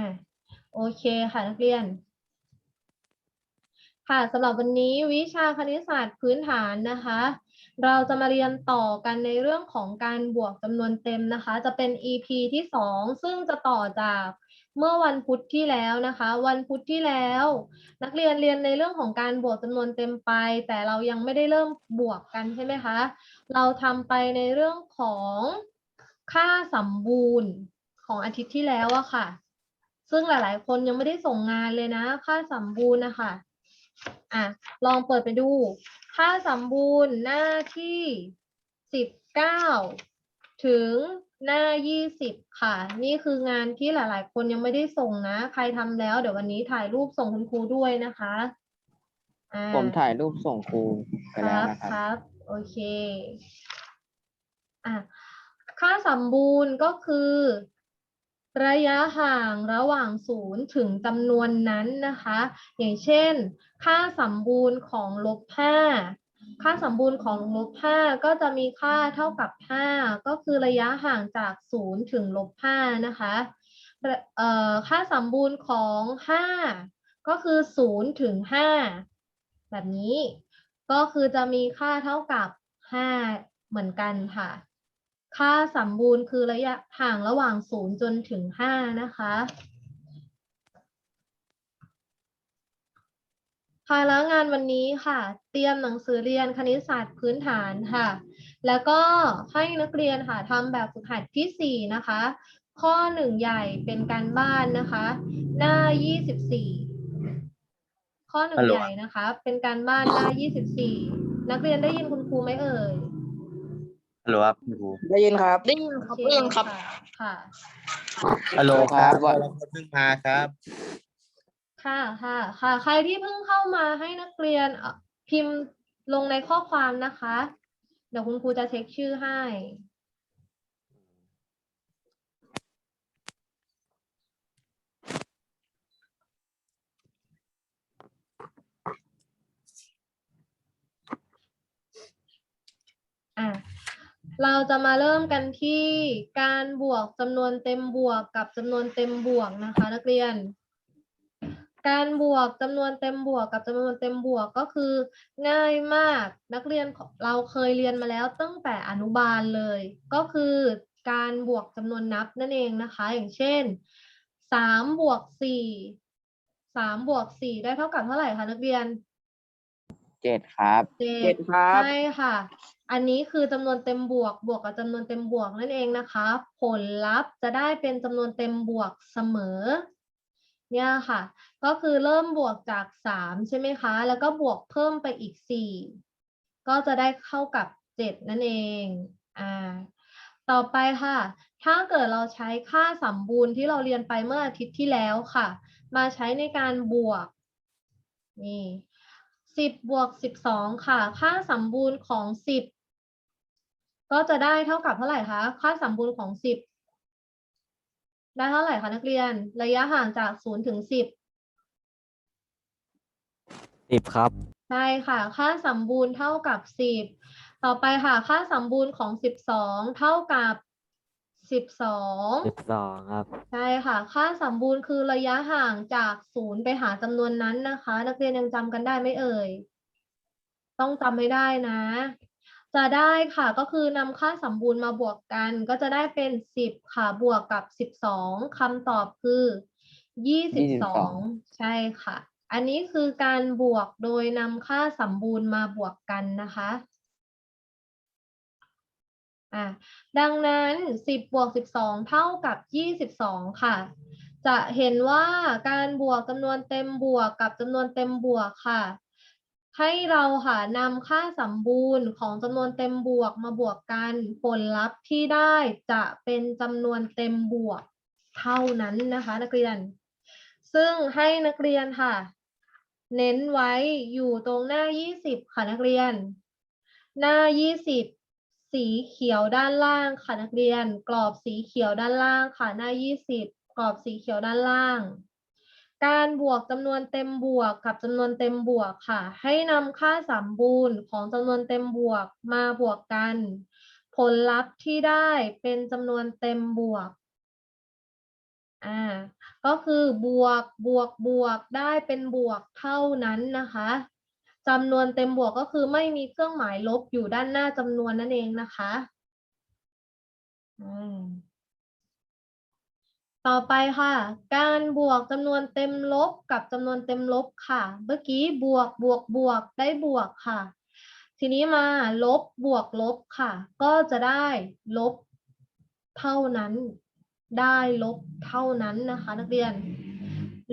อะโอเคค่ะนักเรียน ค่ะสำหรับวันนี้วิชาคณิตศาสตร์พื้นฐานนะคะ เราจะมาเรียนต่อกันในเรื่องของการบวกจำนวนเต็มนะคะ จะเป็น EP ที่สองซึ่งจะต่อจากเมื่อวันพุธที่แล้วนะคะ วันพุธที่แล้ว นักเรียนเรียนในเรื่องของการบวกจำนวนเต็มไป แต่เรายังไม่ได้เริ่มบวกกันใช่ไหมคะ เราทำไปในเรื่องของค่าสมบูรณ์ของอาทิตย์ที่แล้วอะค่ะ ซึ่งหลาย ๆ คนยังไม่ได้ส่งงานเลยนะ ค่าสมบูรณ์นะคะอะลองเปิดไปดู ค่าสมบูรณ์หน้าที่สิบเก้าถึงหน้ายี่สิบค่ะ นี่คืองานที่หลาย ๆ คนยังไม่ได้ส่งนะ ใครทำแล้ว เดี๋ยววันนี้ถ่ายรูปส่งคุณครูด้วยนะคะอ่าผมถ่ายรูปส่งครูไปคแล้วรับนะคครับรับ โอเค อะ ค่าสมบูรณ์ก็คือ ระยะห่างระหว่างศูนย์ถึงจำนวนนั้นนะคะ อย่างเช่น ค่าสมบูรณ์ของลบห้าค่าสมบูรณ์ของลบห้าก็จะมีค่าเท่ากับห้าก็คือระยะห่างจากศูนย์ถึงลบห้านะคะค่าสมบูรณ์ของห้าก็คือศูนย์ถึงห้าแบบนี้ก็คือจะมีค่าเท่ากับห้าเหมือนกันค่ะ ค่าสมบูรณ์คือระยะห่างระหว่างศูนย์จนถึงห้านะคะค่ะแล้วงานวันนี้ค่ะ เตรียมหนังสือเรียนคณิตศาสตร์พื้นฐานค่ะ แล้วก็ให้นักเรียนค่ะทำแบบฝึกหัดที่สี่นะคะ ข้อหนึ่งใหญ่เป็นการบ้านนะคะ หน้ายี่สิบสี่ข้อหนึ่งฮัลโหลใหญ่นะคะ เป็นการบ้านหน้ายี่สิบสี่นักเรียนได้ยินคุณครูไหมเอ่ย ฮัลโหลครับคุณครูได้ยินครับ ได้ยินครับโอได้ยินครับะค่ะ ฮัลโหลครับว่าเราเพิ่งมาครับ ค่ะค่ะ ค่ะ ใครที่เพิ่งเข้ามาให้นักเรียนเอ่อพิมพ์ลงในข้อความนะคะ เดี๋ยวคุณครูจะเช็คชื่อให้ อะ เราจะมาเริ่มกันที่การบวกจำนวนเต็มบวกกับจำนวนเต็มบวกนะคะ นักเรียน การบวกจำนวนเต็มบวกกับจำนวนเต็มบวกก็คือง่ายมากนักเรียนเราเคยเรียนมาแล้วตั้งแต่อนุบาลเลย ก็คือการบวกจำนวนนับนั่นเองนะคะ อย่างเช่นสามบวกสี่สามบวกสี่ได้เท่ากับเท่าไหร่คะนักเรียนเจ็ดครับ เจ็เจ็ดดครับ ใช่ค่ะ อันนี้คือจำนวนเต็มบวกบวกกับจำนวนเต็มบวกนั่นเองนะคะ ผลลัพธ์จะได้เป็นจำนวนเต็มบวกเสมอเนี่ยค่ะ ก็คือเริ่มบวกจากสามใช่ไหมคะ แล้วก็บวกเพิ่มไปอีกสี่ก็จะได้เข้ากับเจ็ดนั่นเองอ่าต่อไปค่ะ ถ้าเกิดเราใช้ค่าสัมบูรณ์ที่เราเรียนไปเมื่ออาทิตย์ที่แล้วค่ะ มาใช้ในการบวกนี่สิบบวกสิบสองค่ะ ค่าสัมบูรณ์ของสิบ ก็จะได้เท่ากับเท่าไหร่คะค่าสมบูรณ์ของสิบได้เท่าไหร่คะนักเรียน ระยะห่างจากศูนย์ถึงสิบสิบครับ ใช่ค่ะ ค่าสมบูรณ์เท่ากับสิบต่อไปค่ะ ค่าสมบูรณ์ของสิบสองเท่ากับสิบสองสิบสองครับ ใช่ค่ะ ค่าสมบูรณ์คือระยะห่างจากศูนย์ไปหาจำนวนนั้นนะคะ นักเรียนยังจำกันได้ไหมเอ่ย ต้องจำให้ได้นะ จะได้ค่ะก็คือนำค่าสมบูรณ์มาบวกกัน ก็จะได้เป็นสิบค่ะบวกกับสิบสองคำตอบคือยี่สิบสองใช่ค่ะ อันนี้คือการบวกโดยนำค่าสมบูรณ์มาบวกกันนะคะอะดังนั้นสิบบวกสิบสองเท่ากับยี่สิบสองค่ะ จะเห็นว่าการบวกจำนวนเต็มบวกกับจำนวนเต็มบวกค่ะ ให้เราค่ะนำค่าสมบูรณ์ของจำนวนเต็มบวกมาบวกกัน ผลลัพธ์ที่ได้จะเป็นจำนวนเต็มบวกเท่านั้นนะคะ นักเรียน ซึ่งให้นักเรียนค่ะ เน้นไว้อยู่ตรงหน้า 20 ค่ะนักเรียน หน้า 20 สีเขียวด้านล่างค่ะนักเรียน กรอบสีเขียวด้านล่างค่ะหน้า 20 กรอบสีเขียวด้านล่าง การบวกจำนวนเต็มบวกกับจำนวนเต็มบวกค่ะ ให้นำค่าสมบูรณ์ของจำนวนเต็มบวกมาบวกกัน ผลลัพธ์ที่ได้เป็นจำนวนเต็มบวกอ่าก็คือบวกบวกบวกได้เป็นบวกเท่านั้นนะคะจำนวนเต็มบวกก็คือไม่มีเครื่องหมายลบอยู่ด้านหน้าจำนวนนั่นเองนะคะอืม ต่อไปค่ะ การบวกจำนวนเต็มลบกับจำนวนเต็มลบค่ะ เมื่อกี้บวกบวกบวกได้บวกค่ะ ทีนี้มาลบบวกลบค่ะ ก็จะได้ลบเท่านั้น ได้ลบเท่านั้นนะคะ นักเรียน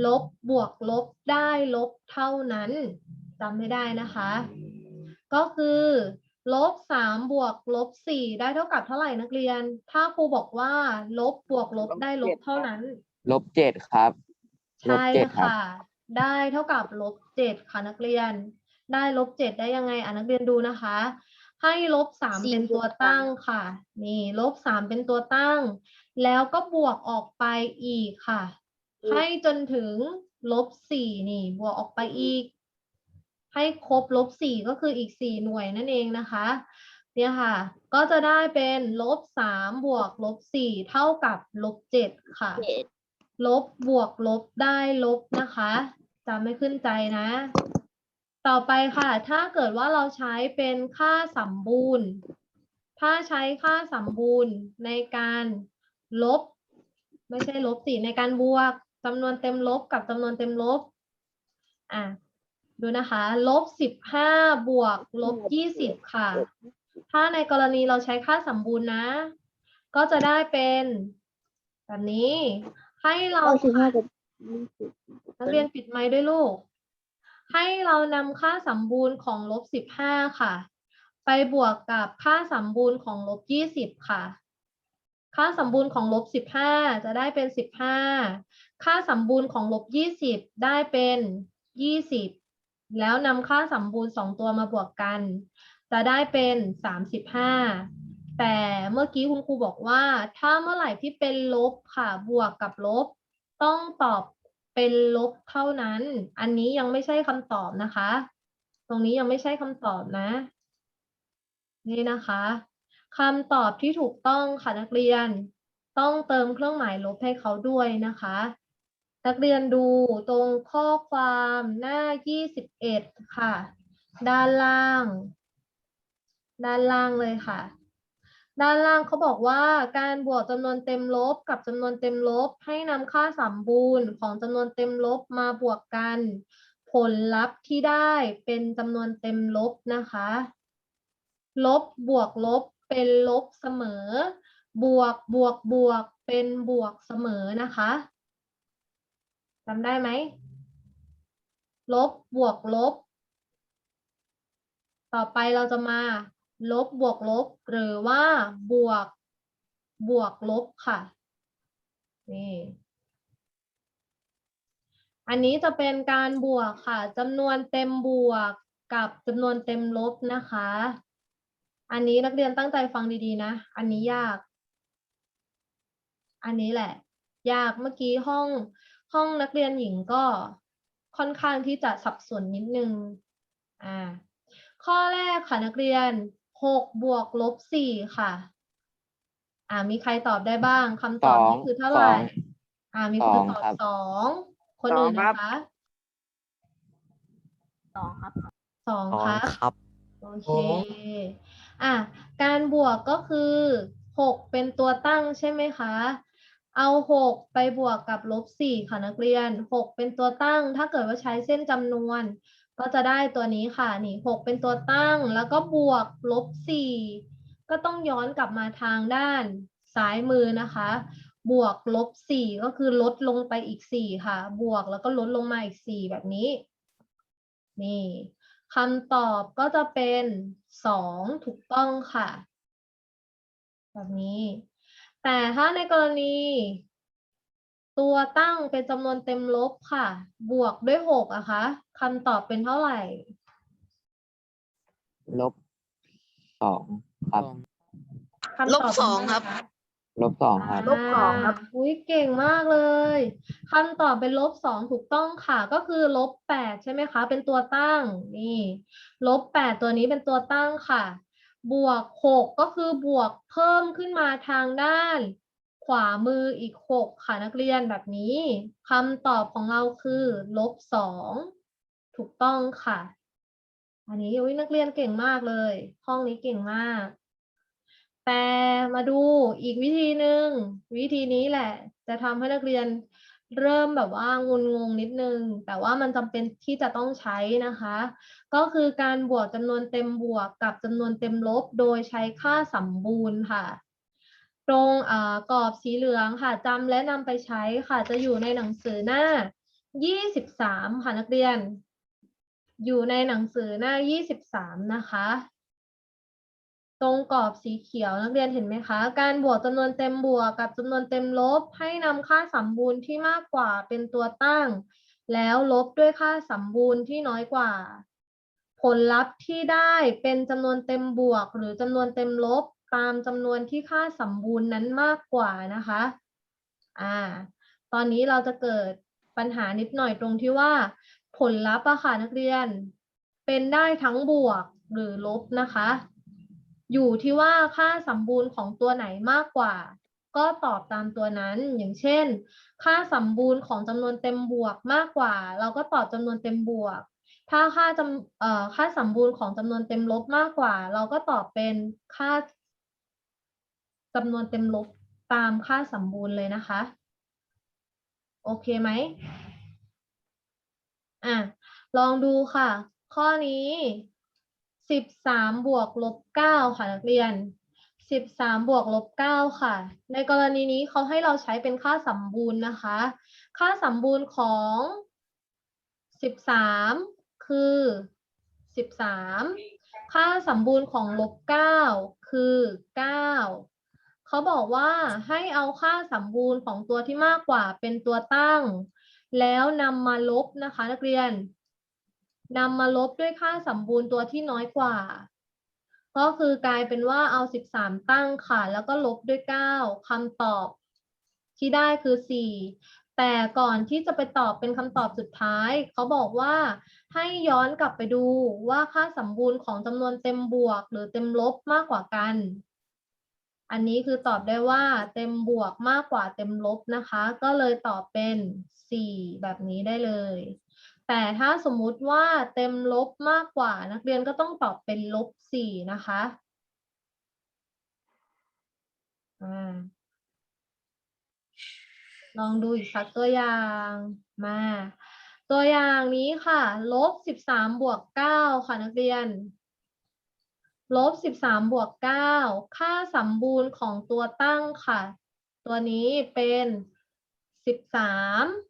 ลบบวกลบได้ลบเท่านั้นจำไม่ได้นะคะ ก็คือ ลบสามบวกลบสี่ได้เท่ากับเท่าไหร่นักเรียน ถ้าครูบอกว่า ลบบวกลบได้ลบเท่านั้น ลบเจ็ดครับลบใช่เจ็ดครับ ค่ะ ได้เท่ากับลบเจ็ดค่ะนักเรียน ได้ลบเจ็ดได้ยังไงอะนักเรียนดูนะคะ ให้ลบสามสี่เป็นตัวบวกสามตั้งค่ะ นี่ลบสามเป็นตัวตั้ง แล้วก็บวกออกไปอีกค่ะให้จนถึงลบสี่นี่ บวกออกไปอีก ให้ครบลบสี่ก็คืออีกสี่หน่วยนั่นเองนะคะ เนี่ยค่ะ ก็จะได้เป็นลบสามบวกลบสี่เท่ากับลบเจ็ดค่ะ ลบบวกลบได้ลบนะคะจำไม่ขึ้นใจนะ ต่อไปค่ะ ถ้าเกิดว่าเราใช้เป็นค่าสัมบูรณ์ ถ้าใช้ค่าสัมบูรณ์ในการลบ ไม่ใช่ลบสิในการบวกจำนวนเต็มลบกับจำนวนเต็มลบ อะ ดูนะคะลบสิบห้าบวกลบยี่สิบค่ะ ถ้าในกรณีเราใช้ค่าสัมบูรณ์นะ ก็จะได้เป็นแบบนี้ ให้เราเอาสิบห้าค่ะกับยี่สิบนักเรียนปิดไมค์ด้วยลูก ให้เรานำค่าสัมบูรณ์ของลบสิบห้าค่ะ ไปบวกกับค่าสัมบูรณ์ของลบยี่สิบค่ะ ค่าสัมบูรณ์ของลบสิบห้าจะได้เป็นสิบห้าค่าสัมบูรณ์ของลบยี่สิบได้เป็นยี่สิบ แล้วนำค่าสัมบูรณ์สองตัวมาบวกกัน จะได้เป็นสามสิบห้าแต่เมื่อกี้คุณครูบอกว่า ถ้าเมื่อไหร่ที่เป็นลบค่ะบวกกับลบ ต้องตอบเป็นลบเท่านั้น อันนี้ยังไม่ใช่คำตอบนะคะ ตรงนี้ยังไม่ใช่คำตอบนะ นี่นะคะคำตอบที่ถูกต้องค่ะนักเรียน ต้องเติมเครื่องหมายลบให้เขาด้วยนะคะ นักเรียนดูตรงข้อความหน้า 21 ค่ะ ด้านล่าง ด้านล่างเลยค่ะ ด้านล่างเขาบอกว่าการบวกจำนวนเต็มลบกับจำนวนเต็มลบให้นำค่าสัมบูรณ์ของจำนวนเต็มลบมาบวกกัน ผลลัพธ์ที่ได้เป็นจำนวนเต็มลบนะคะ ลบบวกลบเป็นลบเสมอ บวกบวกบวกเป็นบวกเสมอนะคะ จำได้ไหม ลบบวกลบ ต่อไปเราจะมา ลบบวกลบ หรือว่าบวกบวกลบค่ะ นี่ อันนี้จะเป็นการบวกค่ะจำนวนเต็มบวกกับจำนวนเต็มลบนะคะ อันนี้นักเรียนตั้งใจฟังดีๆนะ อันนี้ยาก อันนี้แหละ ยากเมื่อกี้ห้อง ห้องนักเรียนหญิงก็ค่อนข้างที่จะสับสนนิดนึงอ่าข้อแรกค่ะนักเรียนหกบวกลบสี่ค่ะ อ่ามีใครตอบได้บ้างคำตอบนี้คือเท่าไหร่สองอ่ามีคนตอบสองครับสองคนอื่นนะคะสองครับสองสองครับครับโอเคอะการบวกก็คือหกเป็นตัวตั้งใช่ไหมคะ เอาหกไปบวกกับลบสี่ค่ะนักเรียนหกเป็นตัวตั้ง ถ้าเกิดว่าใช้เส้นจำนวน ก็จะได้ตัวนี้ค่ะนี่หกเป็นตัวตั้ง แล้วก็บวกลบสี่ก็ต้องย้อนกลับมาทางด้านซ้ายมือนะคะ บวกลบสี่ก็คือลดลงไปอีกสี่ค่ะ บวกแล้วก็ลดลงมาอีกสี่แบบนี้ นี่คำตอบก็จะเป็นสองถูกต้องค่ะ แบบนี้ แต่ถ้าในกรณี ตัวตั้งเป็นจำนวนเต็มลบค่ะ บวกด้วยหกอะคะคำตอบเป็นเท่าไหร่ ลบสองครับ คำตอบเป็นลบสองเท่าไหครับคะลบสองครับ ลบสองครับาอุ้ยเก่งมากเลยคำตอบเป็นลบสองถูกต้องค่ะ ก็คือลบแปดใช่ไหมคะ เป็นตัวตั้ง นี่ ลบแปดตัวนี้เป็นตัวตั้งค่ะ บวกหกก็คือบวกเพิ่มขึ้นมาทางด้าน ขวามืออีกหกค่ะนักเรียนแบบนี้คำตอบของเราคือลบสองถูกต้องค่ะ อันนี้อุ๊ยนักเรียนเก่งมากเลย ห้องนี้เก่งมาก แต่มาดูอีกวิธีหนึ่งวิธีนี้แหละ จะทำให้นักเรียน เริ่มแบบว่างุนงงนิดนึง แต่ว่ามันจำเป็นที่จะต้องใช้นะคะ ก็คือการบวกจำนวนเต็มบวกกับจำนวนเต็มลบ โดยใช้ค่าสมบูรณ์ค่ะ ตรงกรอบสีเหลืองค่ะจำและนำไปใช้ค่ะจะอยู่ในหนังสือหน้า 23 ค่ะนักเรียน อยู่ในหนังสือหน้า 23 นะคะ ตรงกรอบสีเขียวนักเรียนเห็นไหมคะ การบวกจำนวนเต็มบวกกับจำนวนเต็มลบ ให้นำค่าสมบูรณ์ที่มากกว่าเป็นตัวตั้ง แล้วลบด้วยค่าสมบูรณ์ที่น้อยกว่า ผลลัพธ์ที่ได้เป็นจำนวนเต็มบวก หรือจำนวนเต็มลบตามจำนวนที่ค่าสมบูรณ์นั้นมากกว่านะคะอ่าตอนนี้เราจะเกิดปัญหานิดหน่อยตรงที่ว่า ผลลัพธ์อะค่ะนักเรียน เป็นได้ทั้งบวกหรือลบนะคะ อยู่ที่ว่าค่าสมบูรณ์ของตัวไหนมากกว่า ก็ตอบตามตัวนั้นอย่างเช่น ค่าสมบูรณ์ของจำนวนเต็มบวกมากกว่า เราก็ตอบจำนวนเต็มบวก ถ้าค่าจำเอ่อค่าสมบูรณ์ของจำนวนเต็มลบมากกว่า เราก็ตอบเป็นค่าจำนวนเต็มลบตามค่าสมบูรณ์เลยนะคะ โอเคไหมอะลองดูค่ะ ข้อนี้ สิบสามบวกลบเก้าค่ะนักเรียนสิบสามบวกลบเก้าค่ะ ในกรณีนี้เขาให้เราใช้เป็นค่าสมบูรณ์นะคะ ค่าสมบูรณ์ของสิบสามคือสิบสามค่าสมบูรณ์ของลบเก้าคือเก้าเขาบอกว่าให้เอาค่าสมบูรณ์ของตัวที่มากกว่าเป็นตัวตั้ง แล้วนำมาลบนะคะ นักเรียน นำมาลบด้วยค่าสมบูรณ์ตัวที่น้อยกว่า ก็คือกลายเป็นว่าเอา 13 ตั้งค่ะ แล้วก็ลบด้วย 9คำตอบที่ได้คือ 4 แต่ก่อนที่จะไปตอบเป็นคำตอบสุดท้าย เขาบอกว่าให้ย้อนกลับไปดูว่าค่าสมบูรณ์ของจำนวนเต็มบวก หรือเต็มลบมากกว่ากัน อันนี้คือตอบได้ว่าเต็มบวกมากกว่าเต็มลบนะคะ ก็เลยตอบเป็น 4 แบบนี้ได้เลย แต่ถ้าสมมุติว่าเต็มลบมากกว่านักเรียนก็ต้องตอบเป็นลบ4นะคะอ่าลองดูอีกสักตัวอย่างมา ตัวอย่างนี้ค่ะลบ13บสามบวก9ค่ะนักเรียนลบ13บสามบวก9ค่าสมบูรณ์ของตัวตั้งค่ะ ตัวนี้เป็น13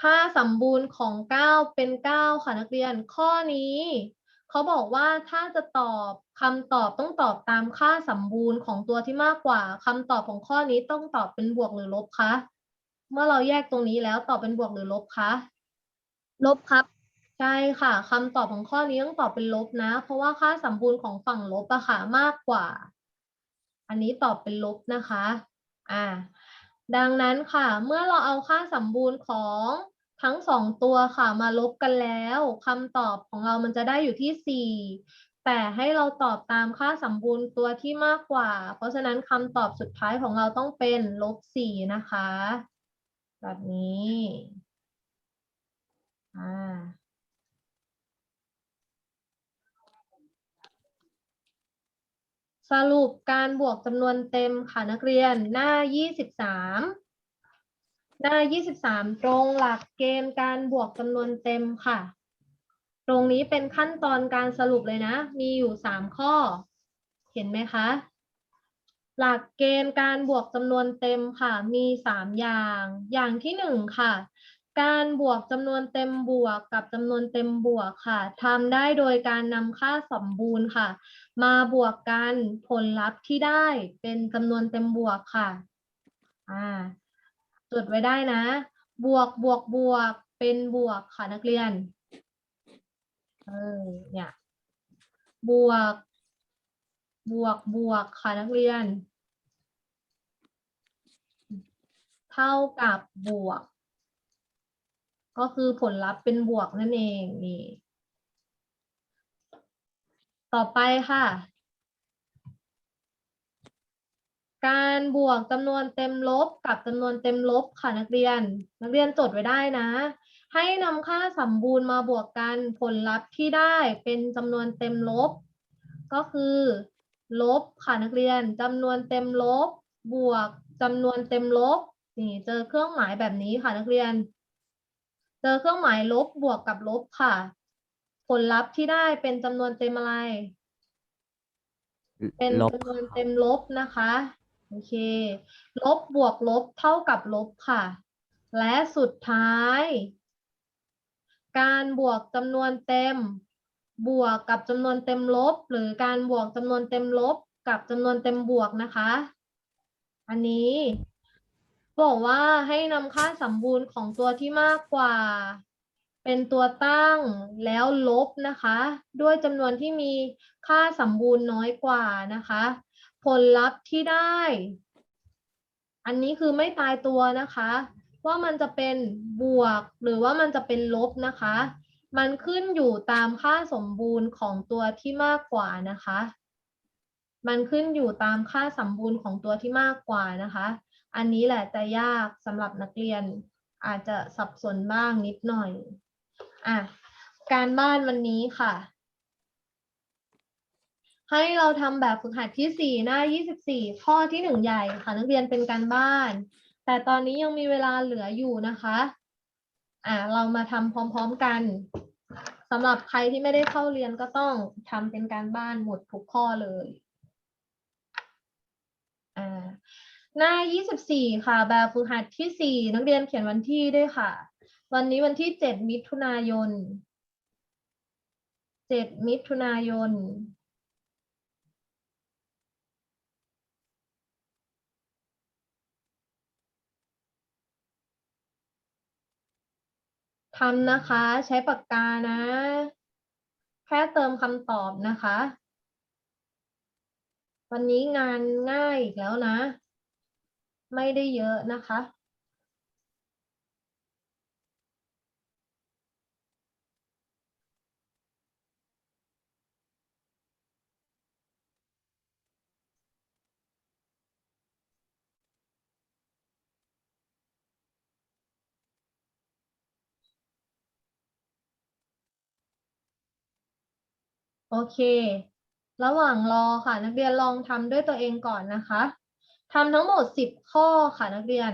ค่าสมบูรณ์ของ 9 เป็น 9 ค่ะนักเรียน ข้อนี้เขาบอกว่าถ้าจะตอบคำตอบต้องตอบตามค่าสมบูรณ์ของตัวที่มากกว่าคำตอบของข้อนี้ต้องตอบเป็นบวกหรือลบคะเมื่อเราแยกตรงนี้แล้วตอบเป็นบวกหรือลบคะลบครับ ใช่ค่ะคำตอบของข้อนี้ต้องตอบเป็นลบนะ เพราะว่าค่าสมบูรณ์ของฝั่งลบอะค่ะมากกว่า อันนี้ตอบเป็นลบนะคะ อ่า ดังนั้นค่ะ เมื่อเราเอาค่าสมบูรณ์ของทั้งสองตัวค่ะมาลบกันแล้วคำตอบของเรามันจะได้อยู่ที่สี่แต่ให้เราตอบตามค่าสมบูรณ์ตัวที่มากกว่า เพราะฉะนั้นคำตอบสุดท้ายของเราต้องเป็นลบสี่นะคะ แบบนี้อ่า สรุปการบวกจำนวนเต็มค่ะนักเรียนหน้า 23 หน้า 23 ตรงหลักเกณฑ์การบวกจำนวนเต็มค่ะ ตรงนี้เป็นขั้นตอนการสรุปเลยนะ มีอยู่ 3 ข้อ เห็นไหมคะ หลักเกณฑ์การบวกจำนวนเต็มค่ะ มี 3 อย่าง อย่างที่ 1 ค่ะ การบวกจำนวนเต็มบวกกับจำนวนเต็มบวกค่ะทำได้โดยการนำค่าสมบูรณ์ค่ะ มาบวกกันผลลัพธ์ที่ได้เป็นจำนวนเต็มบวกค่ะ อ่าจดไว้ได้นะ บวกบวกบวกเป็นบวกค่ะนักเรียน เออ เนี่ย บวก บวกบวกค่ะนักเรียน เท่ากับบวก ก็คือผลลัพธ์เป็นบวกนั่นเองนี่ ต่อไปค่ะ การบวกจำนวนเต็มลบกับจำนวนเต็มลบค่ะนักเรียน นักเรียนจดไว้ได้นะ ให้นำค่าสมบูรณ์มาบวกกันผลลัพธ์ที่ได้เป็นจำนวนเต็มลบ ก็คือ ลบค่ะนักเรียนจำนวนเต็มลบ บวกจำนวนเต็มลบนี่เจอเครื่องหมายแบบนี้ค่ะนักเรียน เจอเครื่องหมายลบบวกกับลบค่ะ ผลลัพธ์ที่ได้เป็นจำนวนเต็มอะไร เป็นลบจำนวนเต็มลบนะคะ โอเค ลบบวกลบเท่ากับลบค่ะ และสุดท้าย การบวกจำนวนเต็ม บวกกับจำนวนเต็มลบ หรือการบวกจำนวนเต็มลบ กับจำนวนเต็มบวกนะคะ อันนี้ บอกว่าให้นำค่าสมบูรณ์ของตัวที่มากกว่า เป็นตัวตั้งแล้วลบนะคะ ด้วยจำนวนที่มีค่าสมบูรณ์น้อยกว่านะคะ ผลลัพธ์ที่ได้ อันนี้คือไม่ตายตัวนะคะ ว่ามันจะเป็นบวกหรือว่ามันจะเป็นลบนะคะ มันขึ้นอยู่ตามค่าสมบูรณ์ของตัวที่มากกว่านะคะ มันขึ้นอยู่ตามค่าสมบูรณ์ของตัวที่มากกว่านะคะ อันนี้แหละจะยากสำหรับนักเรียนอาจจะสับสนบ้างนิดหน่อย อะการบ้านวันนี้ค่ะ ให้เราทำแบบฝึกหัดที่สี่หน้ายี่สิบสี่ข้อที่หนึ่งใหญ่ค่ะนักเรียนเป็นการบ้าน แต่ตอนนี้ยังมีเวลาเหลืออยู่นะคะอะเรามาทำพร้อม ๆกันสำหรับใครที่ไม่ได้เข้าเรียนก็ต้องทำเป็นการบ้านหมดทุกข้อเลยอ่าหน้า 24 ค่ะ แบบฝึกหัดที่ 4 นักเรียนเขียนวันที่ด้วยค่ะ วันนี้วันที่7มิถุนายน7มิถุนายน ทำนะคะ ใช้ปากกานะ แค่เติมคำตอบนะคะ วันนี้งานง่ายอีกแล้วนะ ไม่ได้เยอะนะคะ โอเค ระหว่างรอค่ะ นักเรียนลองทำด้วยตัวเองก่อนนะคะทำทั้งหมดสิบข้อค่ะนักเรียน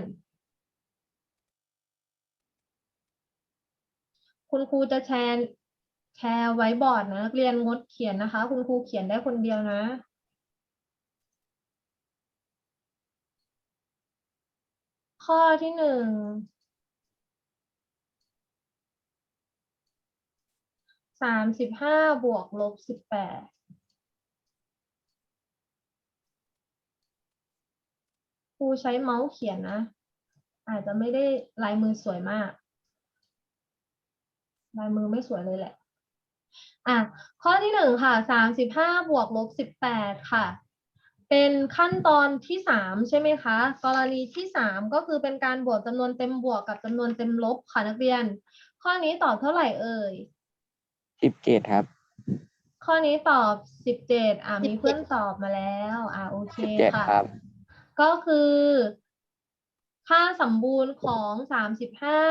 คุณครูจะแชร์แชร์ไว้บอร์ดนะนักเรียนงดเขียนนะคะ คุณครูเขียนได้คนเดียวนะข้อที่หนึ่ง สามสิบห้าบวกลบสิบแปดครูใช้เมาส์เขียนนะ อาจจะไม่ได้ลายมือสวยมาก ลายมือไม่สวยเลยแหละ อะ ข้อที่หนึ่งค่ะสามสิบห้าบวกลบสิบแปดค่ะ เป็นขั้นตอนที่สามใช่ไหมคะ กรณีที่สามก็คือเป็นการบวกจำนวนเต็มบวกกับจำนวนเต็มลบค่ะนักเรียน ข้อนี้ตอบเท่าไหร่เอ่ย สิบเจ็ดครับ ข้อนี้ตอบสิบเจ็ดอ่ามีเพื่อนตอบมาแล้ว อ่าโอเคสิบเจ็ดค่ะ ครับ ก็คือ ค่าสมบูรณ์ของสามสิบห้า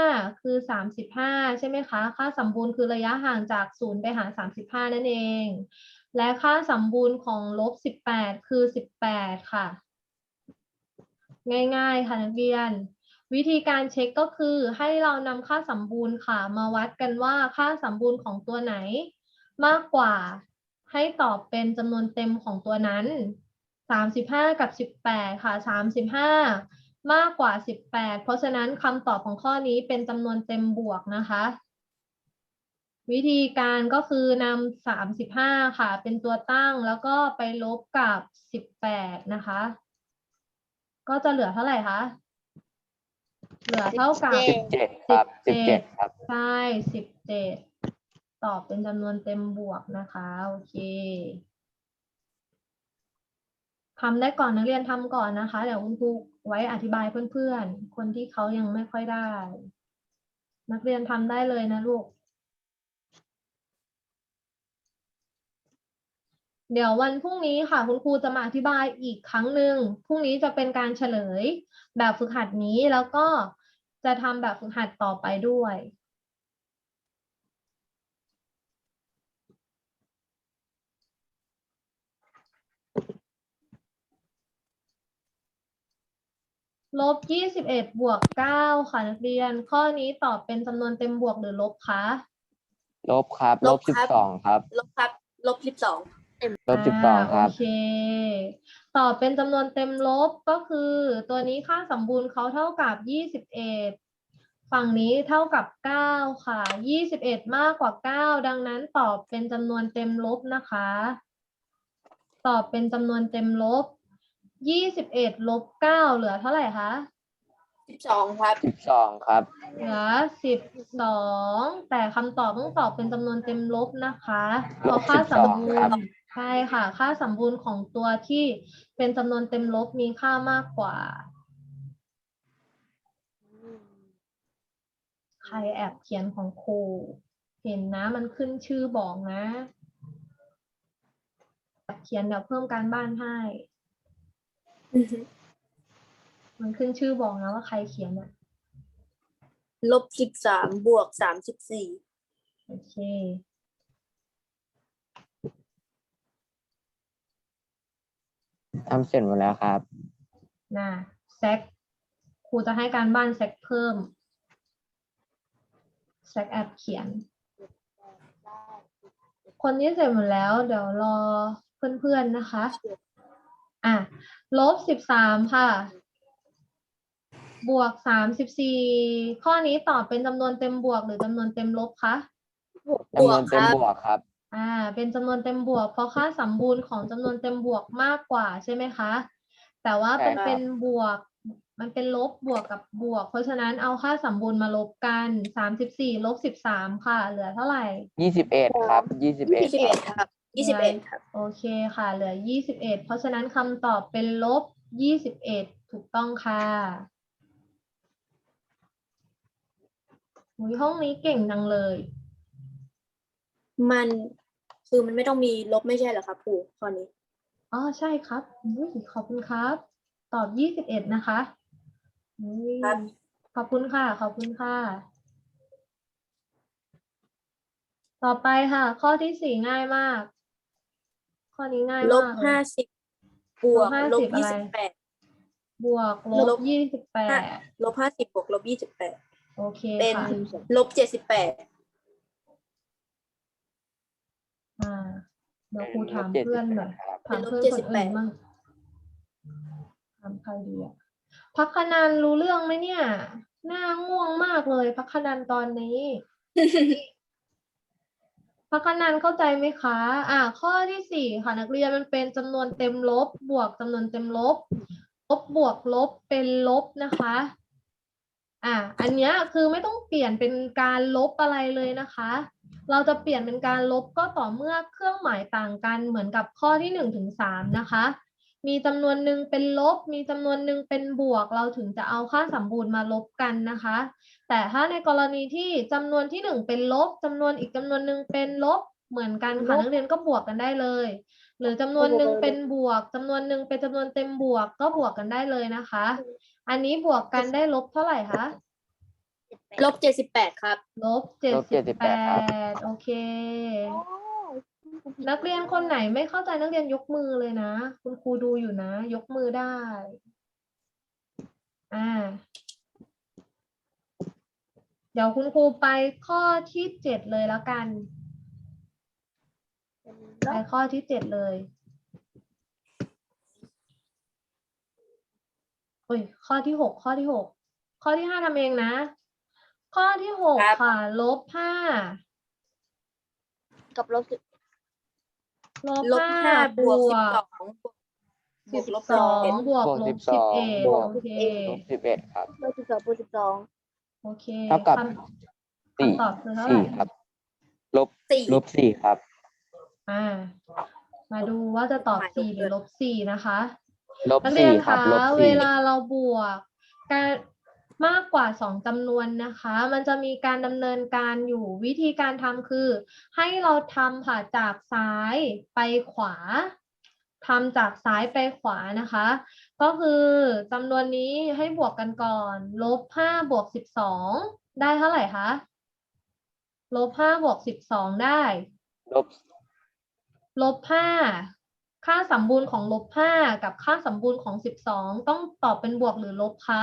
คือสามสิบห้าใช่ไหมคะ ค่าสมบูรณ์คือระยะห่างจากศูนย์ไปหาสามสิบห้านั่นเอง และค่าสมบูรณ์ของลบสิบแปดคือสิบแปดค่ะ ง่ายๆค่ะนักเรียน วิธีการเช็คก็คือให้เรานำค่าสมบูรณ์ค่ะ มาวัดกันว่าค่าสมบูรณ์ของตัวไหน มากกว่าให้ตอบเป็นจำนวนเต็มของตัวนั้นสามสิบห้ากับสิบแปดค่ะสามสิบห้ามากกว่าสิบแปดเพราะฉะนั้นคำตอบของข้อนี้เป็นจำนวนเต็มบวกนะคะ วิธีการก็คือนำสามสิบห้าค่ะ เป็นตัวตั้งแล้วก็ไปลบกับสิบแปดนะคะ ก็จะเหลือเท่าไหร่คะ เหลือเท่ากับสิบเจ็ดครับสิสิบบเจ็เจ็ดดครับ ใช่สิบเจ็ดตอบเป็นจำนวนเต็มบวกนะคะ โอเคทำได้ก่อนนักเรียนทำก่อนนะคะ เดี๋ยวคุณครูไว้อธิบายเพื่อนๆ คนที่เขายังไม่ค่อยได้ นักเรียนทำได้เลยนะลูก เดี๋ยววันพรุ่งนี้ค่ะคุณครูจะมาอธิบายอีกครั้งหนึ่งพรุ่งนี้จะเป็นการเฉลยแบบฝึกหัดนี้แล้วก็จะทำแบบฝึกหัดต่อไปด้วยลบยี่สิบเอ็ดบวกเก้าค่ะนักเรียน ข้อนี้ตอบเป็นจำนวนเต็มบวกหรือลบคะ ลบครับลลบบสิบครับสองครับ ลบครับ ลบสิบสอง ลบสิบสองครับ โอเค ตอบเป็นจำนวนเต็มลบก็คือ ตัวนี้ค่าสมบูรณ์เขาเท่ากับยี่สิบเอ็ดฝั่งนี้เท่ากับเก้าค่ะยี่สิบเอ็ดมากกว่าเก้าดังนั้นตอบเป็นจำนวนเต็มลบนะคะ ตอบเป็นจำนวนเต็มลบยี่สิบเอ็ดลบเก้าเหลือเท่าไหร่คะสิบสองครับสิบสองครับ เหลือสิบสองแต่คำตอบต้องตอบเป็นจำนวนเต็มลบนะคะเพราะค่าสมบูครัรบณ์ ใช่ค่ะ ค่าสมบูรณ์ของตัวที่เป็นจำนวนเต็มลบมีค่ามากกว่า ใครแอบเขียนของครูเห็นนะมันขึ้นชื่อบอกนะแอบเขียนเดี๋ยวเพิ่มการบ้านให้ มันขึ้นชื่อบอกนะว่าใครเขียนอะลบสิบสามบวกสามสิบสี่โอเค ทำเสร็จหมดแล้วครับนะแซกครูจะให้การบ้านแซกเพิ่มแซกแอบเขียน คนนี้เสร็จหมดแล้ว เดี๋ยวรอเพื่อนๆนะคะ อะลบสิบสามค่ะ บวกสามสิบสี่ข้อนี้ตอบเป็นจำนวนเต็มบวกหรือจำนวนเต็มลบคะจำนวนเต็มบวกครับ อ่า เป็นจำนวนเต็มบวก เพราะค่าสมบูรณ์ของจำนวนเต็มบวกมากกว่าใช่ไหมคะ แต่ว่าใช่เป็นครับ เป็นบวก มันเป็นลบบวกกับบวก เพราะฉะนั้นเอาค่าสมบูรณ์มาลบกันสามสิบสี่ลบสิบสามค่ะ เหลือเท่าไหร่ ยี่สิบเอ็ดครับยี่สิบเอ็ดยี่สิบเอ็ดครับยี่สิบเอ็ดครับ โอเคค่ะ เหลือยี่สิบเอ็ดเพราะฉะนั้นคำตอบเป็นลบยี่สิบเอ็ดถูกต้องค่ะอุ๊ยห้องนี้เก่งจังเลย มันคือมันไม่ต้องมีลบไม่ใช่เหรอครับครูข้อนี้ อ๋อใช่ครับอุ๊ยขอบคุณครับ ตอบยี่สิบเอ็ดนะคะอุ๊ยครับ ขอบคุณค่ะ ขอบคุณค่ะ ต่อไปค่ะ ข้อที่สี่ง่ายมาก ข้อนี้ง่ายลมาบกเลยห้าสิบบวกลลบบ50ยี่อะไรสิบแปด บวกลลบบ ยี่สิบแปดลบห้าสิบบวกลบยี่สิบแปดโอเคเป็นค่ะ ลบเจ็ดสิบแปด อ่าเดี๋ยวครูถามลบ78เพื่อนหน่อยครับถามเพื่อนคนอื่นบ้างถามใครดีอะพักคนันรู้เรื่องไหมเนี่ย หน้าง่วงมากเลยพักคนันตอนนี้พักคนันเข้าใจไหมคะ อ่า ข้อที่สี่ค่ะนักเรียนมันเป็นจำนวนเต็มลบ บวกจำนวนเต็มลบ ลบบวกลบเป็นลบนะคะอ่าอันเนี้ยคือไม่ต้องเปลี่ยนเป็นการลบอะไรเลยนะคะ เราจะเปลี่ยนเป็นการลบก็ต่อเมื่อเครื่องหมายต่างกันเหมือนกับข้อที่หนึ่งถึงสามนะคะ มีจำนวนหนึ่งเป็นลบ มีจำนวนหนึ่งเป็นบวก เราถึงจะเอาค่าสมบูรณ์มาลบกันนะคะ แต่ถ้าในกรณีที่จำนวนที่หนึ่งเป็นลบจำนวนอีกจำนวนหนึ่งเป็นลบเหมือนกันค่ะนักเรียนก็บวกกันได้เลย หรือจำนวนหนึ่งเป็นบวกจำนวนหนึ่งเป็นจำนวนเต็มบวก ก็บวกกันได้เลยนะคะ อันนี้บวกกันได้ลบเท่าไหร่คะ ลบเจ็ดสิบแปดครับ ลบเจ็ดลบสิบแป78ครับ ดโอเค นักเรียนคนไหนไม่เข้าใจนักเรียนยกมือเลยนะ คุณครูดูอยู่นะ ยกมือได้ อ่า เดี๋ยวคุณครูไปข้อที่เจ็ดเลยแล้วกัน ไปข้อที่เจ็ดเลยโอ้ยข้อที่หกข้อที่หก ข้อที่ห้าทำเองนะ ข้อที่หกครับ ค่ะ ลบห้ากับลบสิบ ลบลบห้าห้าบบววกกสิบสอง บวกลบสอง11บวกบวกลบสิสิบบสองเอ็ดบวก โอเคลบสิบเอ็ดครับ ลบสิบสองบวกสิบสองโอเคเท่ากับคสี่ำคำตอบคือเท่าไหสี่ร่ครับ ลบสี่ ลบสี่ครับ อ่า มาดูว่าจะตอบหมายสี่หรือลบลบสี่นะคะ ลบนักเรีสี่ยนครับคะลบเวสี่ลาเราบวก การ มากกว่าสองจำนวนนะคะ มันจะมีการดำเนินการอยู่วิธีการทำคือ ให้เราทำค่ะจากซ้ายไปขวาทำจากซ้ายไปขวานะคะ ก็คือจำนวนนี้ให้บวกกันก่อนลบห้าบวกสิบสองได้เท่าไหร่คะลบห้าบวกสิบสองได้ลบลบห้าค่าสมบูรณ์ของลบห้ากับค่าสมบูรณ์ของสิบสองต้องตอบเป็นบวกหรือลบคะ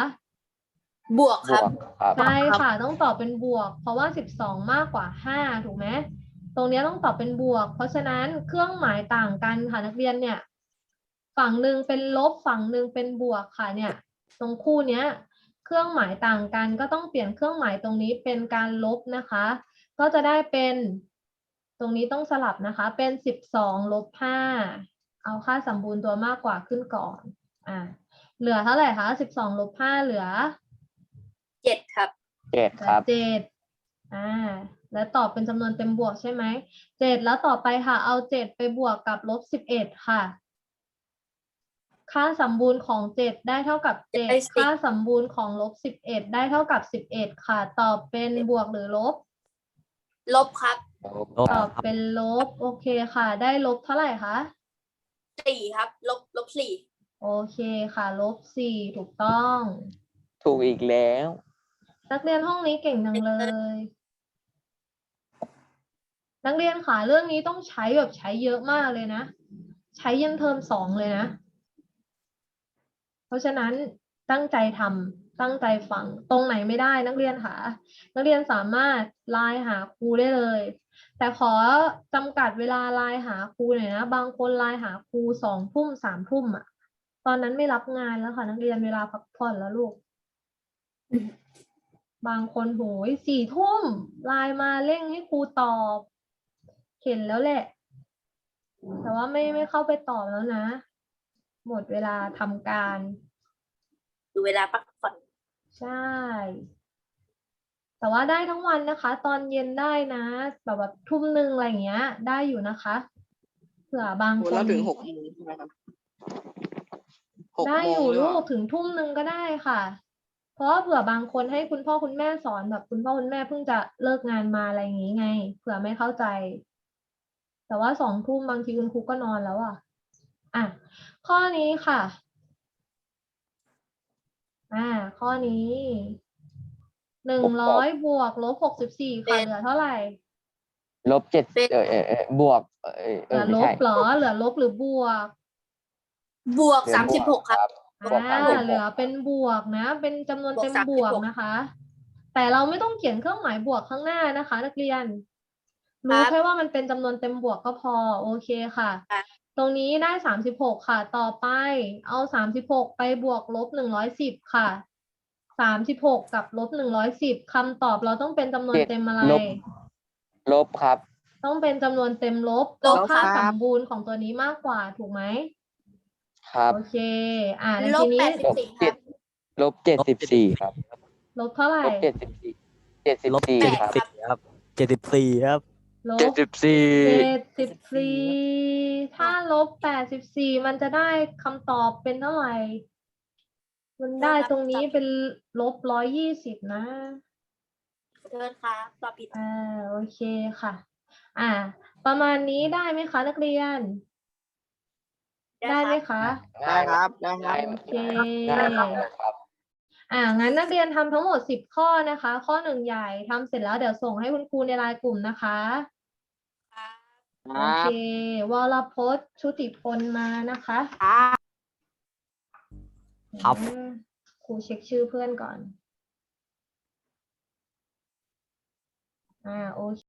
บวกบครัวบกครับ ใช่ค่ะต้องตอบเป็นบวก เพราะว่าสิบสองมากกว่าห้าถูกไหมตรงเนี้ยต้องตอบเป็นบวก เพราะฉะนั้นเครื่องหมายต่างกันค่ะนักเรียนเนี่ย ฝั่งหนึ่งเป็นลบฝั่งหนึ่งเป็นบวกค่ะเนี่ย ตรงคู่เนี้ย เครื่องหมายต่างกันก็ต้องเปลี่ยนเครื่องหมายตรงนี้เป็นการลบนะคะ ก็จะได้เป็น ตรงนี้ต้องสลับนะคะ เป็นสิบสองลบห้าเอาค่าสมบูรณ์ตัวมากกว่าขึ้นก่อนอ่าเหลือเท่าไหร่คะสิบสองลบห้าเหลือ เจ็ดครับ เจ็ดเหลืคอรับ เจ็ดอ่า แล้วตอบเป็นจำนวนเต็มบวกใช่ไหม เจ็ดแล้วต่อไปค่ะ เอาเจ็ดไปบวกกับลบสิบเอ็ดค่ะ ค่าสมบูรณ์ของเจ็ดได้เท่ากับเจ็ดได้สิบ ค่าสมบูรณ์ของลบสิบเอ็ดได้เท่ากับสิบเอ็ดค่ะ ตอบเป็นบวกหรือลบ ลบครับลบลบตอบเป็นลบ โอเคค่ะ ได้ลบเท่าไหร่คะ สี่ครับ ลบลบสี่โอเคค่ะ ลบสี่ถูกต้อง ถูกอีกแล้ว นักเรียนห้องนี้เก่งจังเลย นักเรียนค่ะเรื่องนี้ต้องใช้แบบใช้เยอะมากเลยนะ ใช้ยันเทอมสองเลยนะ เพราะฉะนั้นตั้งใจทำตั้งใจฟัง ตรงไหนไม่ได้นักเรียนค่ะ นักเรียนสามารถไลน์หาครูได้เลย แต่ขอจำกัดเวลาไลน์หาครูหน่อยนะ บางคนไลน์หาครูสองทุ่มสามทุ่มอะตอนนั้นไม่รับงานแล้วค่ะ นักเรียนเวลาพักผ่อนแล้วลูก บางคนโหยสี่ทุ่มไลน์มาเร่งให้ครูตอบเห็นแล้วแหละ แต่ว่าไม่ไม่เข้าไปตอบแล้วนะ หมดเวลาทำการดูเวลาพักผ่อนใช่ แต่ว่าได้ทั้งวันนะคะ ตอนเย็นได้นะ แบบแบบทุ่มหนึ่งอะไรอย่างเงี้ย ได้อยู่นะคะเผื่อบางโหคนแล้วถึงหกโมงใช่ไหมครับหกได้โมองยู่หรืลูเปกถึงทุ่มหนึ่งก็ได้ค่ะ เพราะว่าเผื่อบางคนให้คุณพ่อคุณแม่สอนแบบคุณพ่อคุณแม่เพิ่งจะเลิกงานมาอะไรอย่างงี้ไง เผื่อไม่เข้าใจ แต่ว่าสองทุ่มบางทีคุณครูก็นอนแล้วอะอะข้อนี้ค่ะ อ่า ข้อนี้หนึ่งร้อยบวกลบหกสิบสี่ค่ะเหลือเท่าไหร่ลบเจ็ดเป็นเออเออเออบวกเออเออเหลือไม่ลใช่บเหรอเหลือลบหรือบวก บวกเหลือสามสิบหกครับ บวกอ่าสามสิบหกเหลือเป็นบวกนะ เป็นจำนวนบวกเต็มสามบสิบวกหกนะคะ แต่เราไม่ต้องเขียนเครื่องหมายบวกข้างหน้านะคะ นักเรียนครู้รับแค่ว่ามันเป็นจำนวนเต็มบวกก็พอ โอเคค่ะ ค่ะ ตรงนี้ได้สามสิบหกค่ะ ต่อไป เอาสามสิบหกไปบวกลบหนึ่งร้อยสิบค่ะสามสิบหกกับลบหนึ่งร้อยสิบคำตอบเราต้องเป็นจำนวนเจ็ดเต็มอะไร ลบ ลบครับ ต้องเป็นจำนวนเต็มลบลบค่าครัสบมบูรณ์ของตัวนี้มากกว่าถูกไหม ครับโอเค อ่าในลบทีนี้แปดสิบสี่ครับลบเจ็ดสิบสี่ครับลบเท่าไหร่ ลบเจ็ดสิบสี่เจ็ดสิบลบสี่เจ็ดครับสิบครับเจ็ดสิบสี่ครับลเจ็ดบสิบสี่เจ็ดสิบสี่ถ้าลบแปดสิบสี่มันจะได้คำตอบเป็นเท่าไหร่ มันได้ตรงนี้เป็นลบร้อยยี่สิบนะขอโทษครับตอบผิด อ่าโอเคค่ะ อ่า ประมาณนี้ได้ไหมคะนักเรียน ได้ไหมคะ ได้ครับ ได้คได้รับ โอเคได้ครับอ่า งั้นนักเรียนทำทั้งหมดสิบข้อนะคะ ข้อหนึ่งใหญ่ทำเสร็จแล้วเดี๋ยวส่งให้คุณครูในไลน์กลุ่มนะคะ คโอรัเค บ วรพจน์ชุติพลมานะคะครับ อืมครูเช็คชื่อเพื่อนก่อน อ่า โอเค